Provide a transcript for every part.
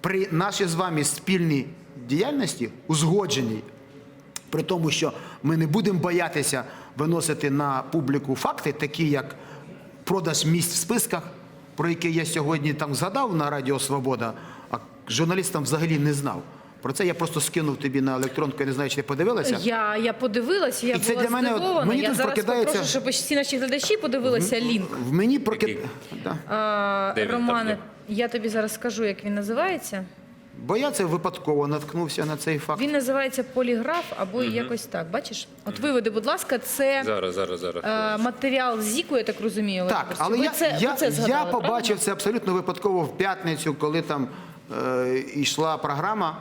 при нашій з вами спільній діяльності, узгодженій, при тому, що ми не будемо боятися виносити на публіку факти, такі як продаж місць в списках, про які я сьогодні там згадав на Радіо Свобода, а журналістам взагалі не знав. Про це я просто скинув тобі на електронку, я не знаю, чи ти подивилася. Я, я подивилася, я І це була для мене здивована. мені я тут зараз прокидається- попрошу, щоб всі наші глядачі подивилися лінк. В мені прокид... Да. А, там Романе? Я тобі зараз скажу, як він називається. Бо я це випадково наткнувся на цей факт. Він називається поліграф або якось так. Бачиш? От виведи, будь ласка, це Зараз, зараз, зараз. е, матеріал ЗІКу, я так розумію. Олег Так, Борисович. але Ви я, це, я, ви це я згадали, побачив правильно? це абсолютно випадково в п'ятницю, коли там е, йшла програма,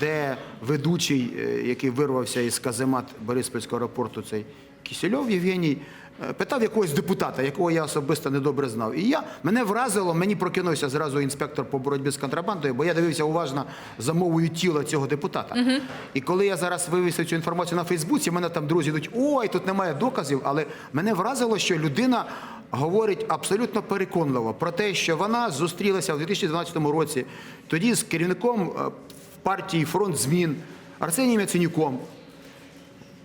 де ведучий, е, який вирвався із каземат Бориспільського аеропорту, цей Кисельов Євгеній, е, питав якогось депутата, якого я особисто недобре знав. І я мене вразило, мені прокинувся зразу інспектор по боротьбі з контрабандою, бо я дивився уважно за мовою тіла цього депутата. І коли я зараз вивісив цю інформацію на Фейсбуці, мене там друзі йдуть, ой, тут немає доказів, але мене вразило, що людина говорить абсолютно переконливо про те, що вона зустрілася в 2012 році тоді з керівником е, партії Фронт змін Арсенієм Яценюком.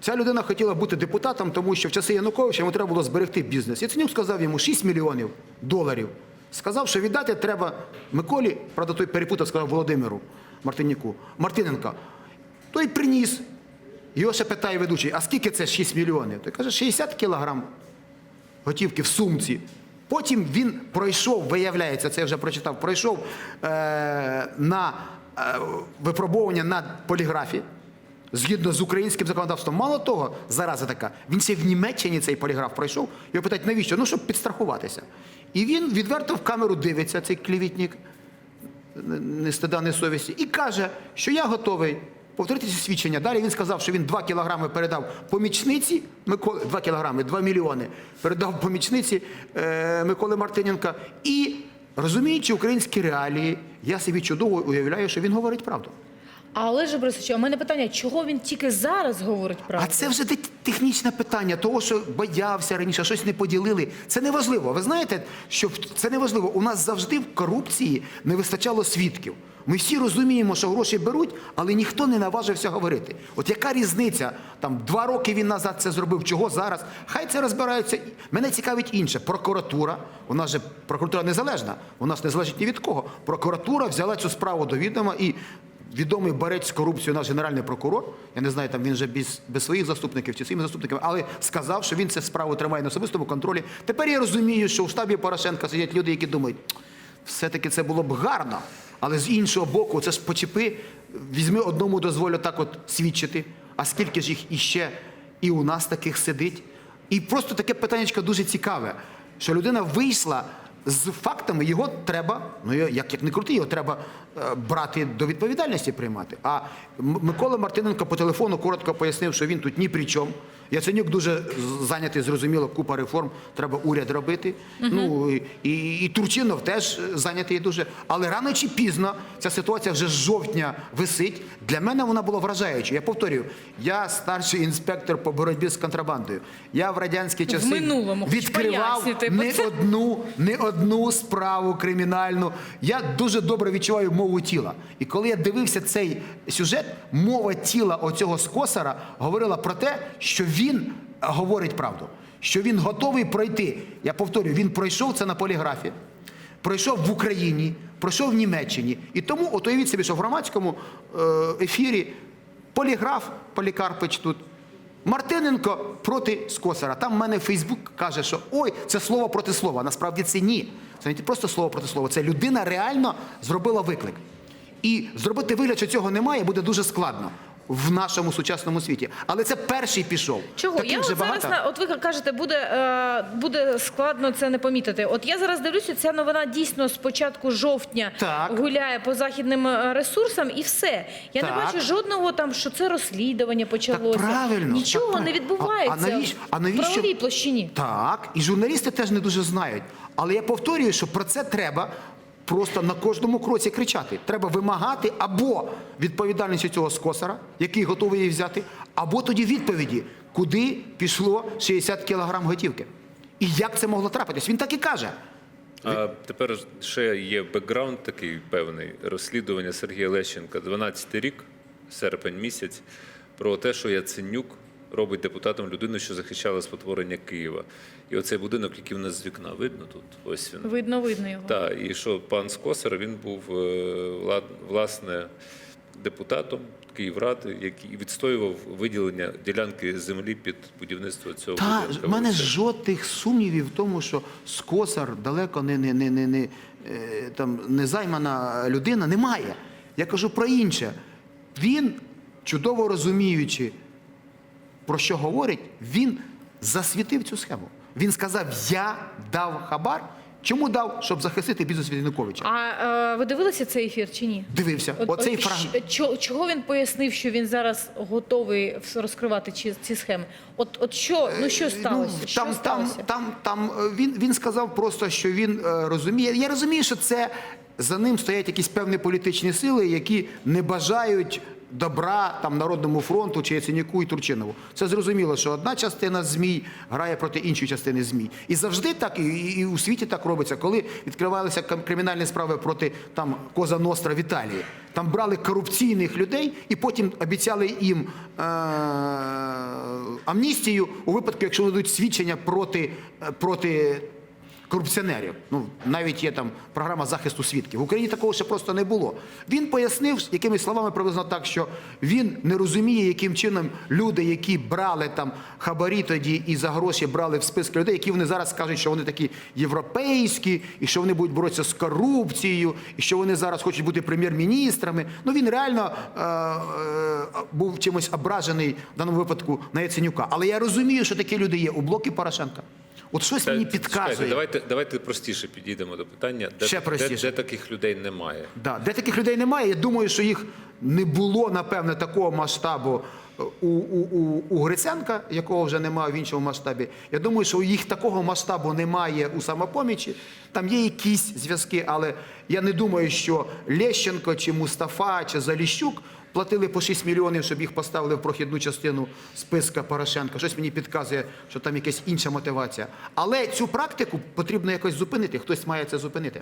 Ця людина хотіла бути депутатом, тому що в часи Януковича йому треба було зберегти бізнес. Яценюк сказав йому 6 мільйонів доларів. Сказав, що віддати треба Миколі, правда, той перепутав, сказав Володимиру Мартинюку, Мартиненка. Той приніс. Його ще питає ведучий, а скільки це 6 мільйонів? Той каже, 60 кілограм готівки в сумці. Потім він пройшов, виявляється, це я вже прочитав, пройшов е, на е, випробовування на поліграфі. Згідно з українським законодавством, мало того, зараза така, він ще в Німеччині цей поліграф пройшов. Його питають, навіщо? Ну, щоб підстрахуватися. І він відверто в камеру дивиться, цей клівітник, не стида, не совісті, і каже, що я готовий повторити ці свідчення. Далі він сказав, що він 2 кілограми передав помічниці Миколи, 2 кілограми, 2 мільйони передав помічниці е, Миколи Мартиненка. І розуміючи українські реалії, я собі чудово уявляю, що він говорить правду. А Олеже Борисовичу, а в мене питання, чого він тільки зараз говорить правду? А це вже технічне питання того, що боявся раніше, щось не поділили. Це не важливо. Ви знаєте, що це не важливо. У нас завжди в корупції не вистачало свідків. Ми всі розуміємо, що гроші беруть, але ніхто не наважився говорити. От яка різниця? Там два роки він назад це зробив, чого зараз? Хай це розбираються. Мене цікавить інше. Прокуратура, нас же прокуратура незалежна, у нас не залежить ні від кого. Прокуратура взяла цю справу до відома і відомий борець з корупцією наш генеральний прокурор. Я не знаю, там він вже без, без своїх заступників чи своїми заступниками, але сказав, що він цю справу тримає на особистому контролі. Тепер я розумію, що у штабі Порошенка сидять люди, які думають, все-таки це було б гарно, але з іншого боку, це ж почепи, візьми одному дозволю так от свідчити, а скільки ж їх іще і у нас таких сидить. І просто таке питання дуже цікаве, що людина вийшла з фактами, його треба, ну як, як не крути, його треба брати до відповідальності приймати. А Микола Мартиненко по телефону коротко пояснив, що він тут ні при чому. Яценюк дуже зайнятий, зрозуміло, купа реформ, треба уряд робити. Ну і, і, Турчинов теж е, зайнятий дуже. Але рано чи пізно ця ситуація вже з жовтня висить. Для мене вона була вражаючою. Я повторюю, я старший інспектор по боротьбі з контрабандою. Я в радянські часи минулому, відкривав не одну, не одну справу кримінальну. Я дуже добре відчуваю мову тіла. І коли я дивився цей сюжет, мова тіла оцього скосара говорила про те, що він говорить правду, що він готовий пройти. Я повторюю, він пройшов це на поліграфі, пройшов в Україні, пройшов в Німеччині. І тому, от уявіть собі, що в громадському е, ефірі поліграф Полікарпич тут. Мартиненко проти Скосара. Там в мене Фейсбук каже, що ой, це слово проти слова. Насправді це ні. Це не просто слово проти слова. Це людина реально зробила виклик. І зробити вигляд, що цього немає, буде дуже складно в нашому сучасному світі. Але це перший пішов. Чого? Таких я от зараз багато. на от ви кажете, буде, е, буде складно це не помітити. От я зараз дивлюся, ця новина дійсно з початку жовтня Так. гуляє по західним е, ресурсам, і все. Я не бачу жодного там, що це розслідування почалося. правильно, Нічого так не відбувається А- а навіщо- а в навіщо- правовій площині. Так, і журналісти теж не дуже знають. Але я повторюю, що про це треба просто на кожному кроці кричати. Треба вимагати або відповідальність цього скосара, який готовий її взяти, або тоді відповіді, куди пішло 60 кілограм готівки. І як це могло трапитись? Він так і каже. А тепер ще є бекграунд такий певний розслідування Сергія Лещенка, 12 рік, серпень місяць, про те, що Яценюк робить депутатом людину, що захищала спотворення Києва. І оцей будинок, який в нас з вікна видно тут, ось він. Видно, видно його. Так, і що пан Скосар він був е, власне депутатом Київради, який відстоював виділення ділянки землі під будівництво цього Та будинку. в мене жодних сумнівів в тому, що Скосар далеко не, не, не, не, не, е, там, незаймана людина немає. Я кажу про інше. Він, чудово розуміючи, про що говорить, він засвітив цю схему. Він сказав: Я дав хабар. Чому дав? Щоб захистити бізнес від Януковича. А е, ви дивилися цей ефір чи ні? Дивився. Оцей от фрагмент. чо- Чого він пояснив, що він зараз готовий розкривати ці, ці схеми? От, от що, ну що сталося? Ну, там, там, сталося? там, там е, він, він сказав просто, що він е, розуміє. Я розумію, що це за ним стоять якісь певні політичні сили, які не бажають добра там народному фронту чи Яценюку і Турчинову. Це зрозуміло, що одна частина змій грає проти іншої частини змій. І завжди так, і, і, у світі так робиться, коли відкривалися кримінальні справи проти там Коза Ностра в Італії. Там брали корупційних людей і потім обіцяли їм е- амністію у випадку, якщо дадуть свідчення проти, е, проти корупціонерів. Ну, навіть є там програма захисту свідків. В Україні такого ще просто не було. Він пояснив якимись словами приблизно так, що він не розуміє, яким чином люди, які брали там хабарі тоді і за гроші брали в списки людей, які вони зараз кажуть, що вони такі європейські, і що вони будуть боротися з корупцією, і що вони зараз хочуть бути прем'єр-міністрами. Ну він реально е, е, був чимось ображений в даному випадку на Яценюка. Але я розумію, що такі люди є у блокі Порошенка. От щось Та, мені чекайте, підказує. давайте, давайте простіше підійдемо до питання, де, Ще де, простіше. де таких людей немає. Да. Де таких людей немає, я думаю, що їх не було, напевне, такого масштабу е, у, у, у, у Гриценка, якого вже немає в іншому масштабі. Я думаю, що їх такого масштабу немає у самопомічі. Там є якісь зв'язки, але я не думаю, що Лещенко чи Мустафа чи Заліщук платили по 6 мільйонів, щоб їх поставили в прохідну частину списка Порошенка. Щось мені підказує, що там якась інша мотивація. Але цю практику потрібно якось зупинити. Хтось має це зупинити.